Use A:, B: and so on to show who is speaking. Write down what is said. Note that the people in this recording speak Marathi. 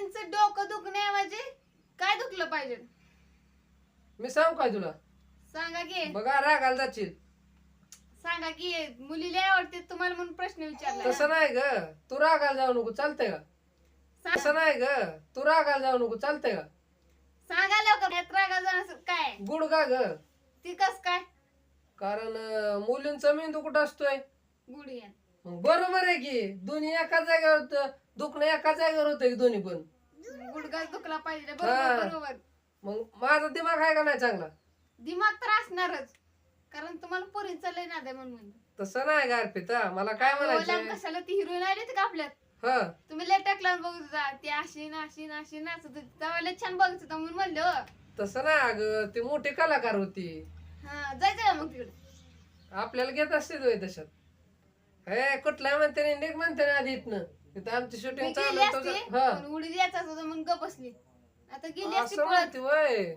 A: मुलींचं डोकं दुखण्याऐवजी काय दुखलं पाहिजे?
B: मी सांगू काय तुला?
A: सांगा की.
B: बघा रागाला जाशील.
A: सांगा की मुलीला आवडते तुम्हाला म्हणून प्रश्न विचारला.
B: तसं नाही ग. तू रागाला जाऊ नको चालतंय का
A: सांग-
B: तसं नाही ग. तू रागाला जाऊ नको चालतंय का
A: सांगा लवकर यात रागा जाण्याचं काय?
B: गुड का ग?
A: ती कस काय?
B: कारण अं, मुलींचा मेंदू कुठं असतोय. मग बरोबर आहे की दोन्ही एका जागेवर होतं दुखणं एका जागेवर होतं की दोन्ही पण?
A: गुडघा दुखला पाहिजे
B: हा.
A: बरोबर. बरोबर
B: मग माझा दिमाग आहे का नाही चांगला?
A: दिमाग तर असणारच कारण तुम्हाला पोरींचं लय नाद आहे म्हणून.
B: तसं नाही का अर्पिता मला काय म्हणायचं
A: कशाला ती हिरोईन आली का आपल्यात?
B: हा.
A: तुम्ही लय टाकला बघत होता ती अशी ना अशी ना अशी नाचत होती तेव्हा लय छान बघत होता म्हणून म्हणलं हो.
B: तसं नाही अगं ती मोठी कलाकार होती.
A: हा जायचं का मग तिकडे?
B: आपल्याला घेत असते तशात. हे कुठला म्हणते निघ म्हणते ना आधी इथनं. इथं आमची शूटिंग चालू होतं
A: असती
B: हा.
A: पण उडी द्यायचं म्हणून गप बसली. आता गेली असती
B: असं म्हणते वय.